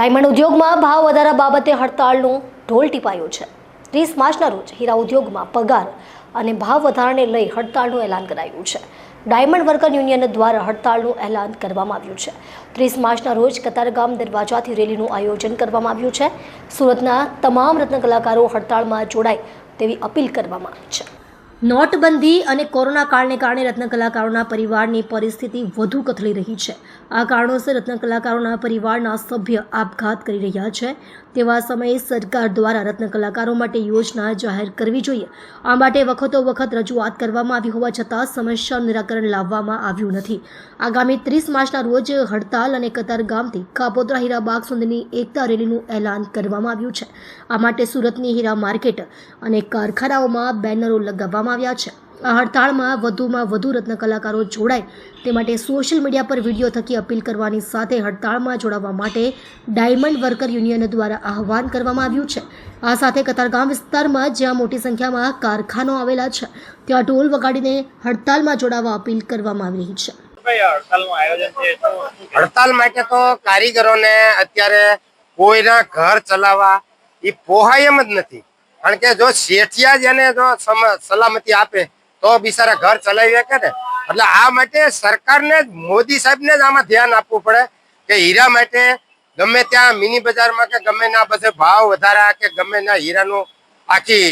Diamond ઉદ્યોગમાં ભાવ વધારા બાબતે હડતાળનું ઢોલ ટીપાયું છે. ત્રીસ માર્ચના રોજ હીરા ઉદ્યોગમાં પગાર અને ભાવ વધારાને લઈ હડતાળનું એલાન કરાયું છે. ડાયમંડ વર્કર યુનિયન દ્વારા હડતાળનું એલાન કરવામાં આવ્યું છે. ત્રીસ માર્ચના રોજ કતારગામ દરવાજાથી રેલીનું આયોજન કરવામાં આવ્યું છે. સુરતના તમામ રત્ન કલાકારો હડતાળમાં જોડાય તેવી અપીલ કરવામાં આવી છે. નોટબંધી અને કોરોના કાળને કારણે રત્ન કલાકારોના પરિવારની પરિસ્થિતિ વધુ કથળી રહી છે. આ કારણોસર રત્ન કલાકારોના પરિવારના સભ્ય આપઘાત કરી રહ્યા છે. તેવા સમયે સરકાર દ્વારા રત્ન કલાકારો માટે યોજના જાહેર કરવી જોઈએ. આ માટે વખતો વખત રજૂઆત કરવામાં આવી હોવા છતાં સમસ્યાનું નિરાકરણ લાવવામાં આવ્યું નથી. આગામી ત્રીસ માર્ચના રોજ હડતાલ અને કતારગામથી કાપોદ્રા હીરાબાગ સુધીની એકતા રેલીનું એલાન કરવામાં આવ્યું છે. આ માટે સુરતની હીરા માર્કેટ અને કારખાનાઓમાં બેનરો લગાવવામાં આવ્યા છે. આ હડતાળમાં વધુમાં વધુ રત્ન કલાકારો જોડાય તે માટે સોશિયલ મીડિયા પર વીડિયો થકી અપીલ કરવાની સાથે હડતાળમાં જોડાવા માટે ડાયમંડ વર્કર યુનિયન દ્વારા આહવાન કરવામાં આવ્યું છે. આ સાથે કતારગામ વિસ્તારમાં જ્યાં મોટી સંખ્યામાં કારખાનો આવેલા છે ત્યાં ઢોલ વગાડીને હડતાળમાં જોડાવા અપીલ કરવામાં આવી રહી છે. હડતાલ માટે તો કારીગરોને અત્યારે કોઈના ઘર ચલાવવા એ પોહાય એમ જ નથી. કારણ કે જો શેઠિયા જેને જો સલામતી આપે, તો બિચારા ઘર ચલાવી શકે ને? એટલે આ માટે સરકારને મોદી સાહેબને જ આમાં ધ્યાન આપવું પડે કે હીરા માટે ગમે ત્યાં મિની બજારમાં કે ગમે ના બધે ભાવ વધારા કે ગમે ના હીરાનું આખી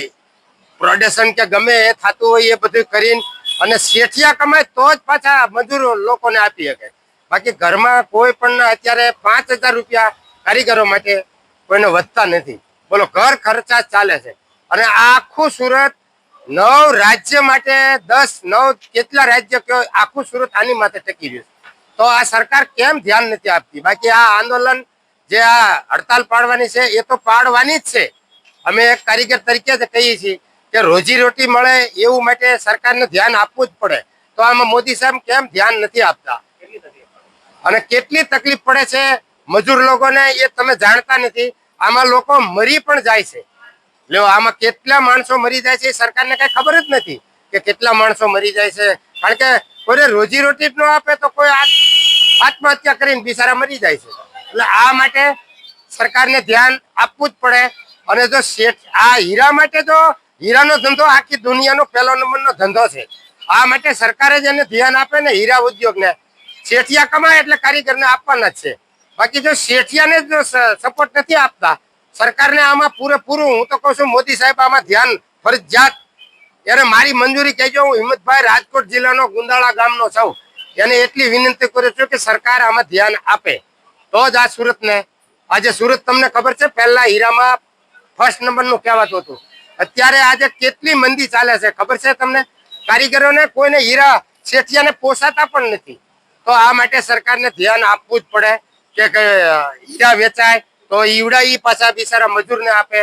પ્રોડક્શન કે ગમે એ થતું હોય એ બધું કરીને અને શેઠિયા કમાય તો જ પાછા મજૂરો લોકોને આપી શકે. બાકી ઘરમાં કોઈ પણ અત્યારે પાંચ રૂપિયા કારીગરો માટે કોઈને વધતા નથી. બોલો, ઘર ખર્ચા ચાલે છે. અને આખું સુરત નવ રાજ્ય માટે દસ, નવ કેટલા રાજ્ય કયો, આખું સુરત આની માટે ટકી રહ્યું તો આ સરકાર કેમ ધ્યાન નથી આપતી? બાકી આ આંદોલન જે આ હડતાલ પાડવાની છે, એ તો પાડવાની જ છે. અમે એક કારીગર તરીકે જ કહીએ છીએ કે રોજી રોટી મળે એવું માટે સરકારને ધ્યાન આપવું જ પડે. તો આમાં મોદી સાહેબ કેમ ધ્યાન નથી આપતા? અને કેટલી તકલીફ પડે છે? મજૂર લોકોને એ તમે જાણતા નથી. આમાં લોકો મરી પણ જાય છે. લ્યો, આમાં કેટલા માણસો મરી જાય છે એ સરકારને કઈ ખબર જ નથી કે કેટલા માણસો મરી જાય છે. કારણ કે કોઈને રોજી રોટી ન આપે તો કોઈ આત્મહત્યા કરીને બિચારા મરી જાય છે. એટલે આ માટે સરકારને ધ્યાન આપવું જ પડે. અને જો શેઠ, આ હીરા માટે તો હીરાનો ધંધો આખી દુનિયાનો પહેલો નંબરનો ધંધો છે. આ માટે સરકારે જ એને ધ્યાન આપે ને હીરા ઉદ્યોગને. શેઠિયા કમાય એટલે કારીગરને આપવાના જ છે. બાકી જો શેઠિયાને સપોર્ટ નથી આપતા, સરકારને આમાં પૂરેપૂરું, હું તો કહું છું, મોદી સાહેબ આમાં ધ્યાન, ફરજિયાત. એને મારી મંજૂરી કહેજો, હું હિંમતભાઈ રાજકોટ જિલ્લાનો ગુંદાળા ગામનો છું. એને એટલી વિનંતી કરું છું કે સરકાર આમાં ધ્યાન આપે. તો જ આ સુરતને, આજે સુરત તમને ખબર છે, પહેલા હીરામાં ફર્સ્ટ નંબરનું કહેવાતું હતું. અત્યારે આજે કેટલી મંદી ચાલે છે, ખબર છે તમને? કારીગરોને કોઈને હીરા, શેઠિયાને પોસાતા પણ નથી. તો આ માટે સરકારને ધ્યાન આપવું જ પડે. કે હીરા વેચાય તો ઈવડા ઈ પાછા બિચારા મજૂરને આપે.